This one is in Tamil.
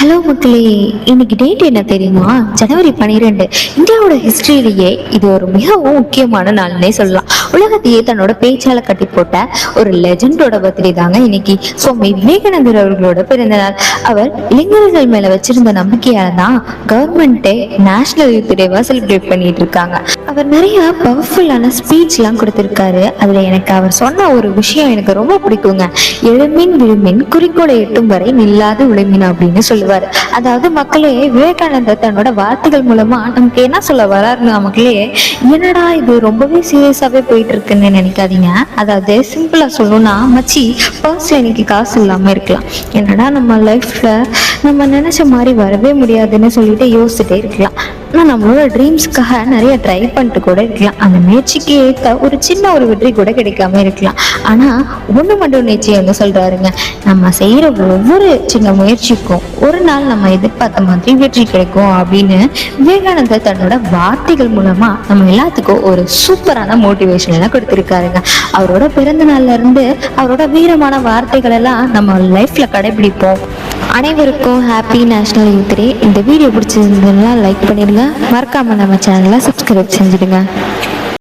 ஹலோ மக்களே. இன்னைக்கு டேட் என்ன தெரியுமா? ஜனவரி பன்னிரெண்டு இந்தியாவோட ஹிஸ்டரியிலேயே இது ஒரு மிகவும் முக்கியமான நாள்னே சொல்லலாம். உலகத்தையே தன்னோட பேச்சால கட்டி போட்ட ஒரு லெஜண்டோட பர்த்டே தாங்க இன்னைக்கு. சுவாமி விவேகானந்தர் அவர்களோட பிறந்த நாள். அவர் இளைஞர்கள் மேல வச்சிருந்த நம்பிக்கையால தான் கவர்மெண்ட்டே நேஷனல் யூத் டேவா செலிப்ரேட் பண்ணிட்டு இருக்காங்க. அவர் நிறைய பவர்ஃபுல்லான ஸ்பீச்லாம் கொடுத்துருக்காரு. அதில் எனக்கு அவர் சொன்ன ஒரு விஷயம் எனக்கு ரொம்ப பிடிக்குங்க. எழுமின் விழுமின் குறிக்கோளை எட்டும் வரை நில்லாது உழைமின் அப்படின்னு சொல்லுவார். அதாவது மக்களே விவேகானந்தர் தன்னோட வார்த்தைகள் மூலமா நமக்கு என்ன சொல்ல வராருன்னு மக்களே என்னடா இது ரொம்பவே சீரியஸாகவே போயிட்டு இருக்குன்னு நினைக்காதீங்க. அதாவது சிம்பிளாக சொல்லணும்னா மச்சி பர்ஸ்ல இன்னைக்கு காசு இல்லாமல் இருக்கலாம். என்னடா நம்ம லைஃப்பில் நம்ம நினைச்ச மாதிரி வரவே முடியாதுன்னு சொல்லிட்டு யோசிச்சுட்டே இருக்கலாம். ஆனால் நம்மளோட ட்ரீம்ஸ்க்காக நிறைய ட்ரை பண்ணிட்டு கூட இருக்கலாம். அந்த முயற்சிக்கு ஏற்ற ஒரு சின்ன ஒரு வெற்றி கூட கிடைக்காம இருக்கலாம். ஆனால் ஒன்று மட்டும் நிச்சயம் சொல்கிறாருங்க நம்ம செய்கிற ஒவ்வொரு சின்ன முயற்சிக்கும் ஒரு நாள் நம்ம எதிர்பார்த்த மாதிரி வெற்றி கிடைக்கும் அப்படின்னு விவேகானந்தர் தன்னோட வார்த்தைகள் மூலமாக நம்ம எல்லாத்துக்கும் ஒரு சூப்பரான மோட்டிவேஷன் எல்லாம் கொடுத்துருக்காருங்க. அவரோட பிறந்த நாள்ல இருந்து அவரோட வீரமான வார்த்தைகள் எல்லாம் நம்ம லைஃப்பில் கடைபிடிப்போம். அனைவருக்கும் ஹாப்பி நேஷனல் யூத் டே இந்த வீடியோ பிடிச்சிருந்ததுன்னா லைக் பண்ணிடுங்க. மறக்காம நம்ம சேனலை சப்ஸ்கிரைப் செஞ்சுடுங்க.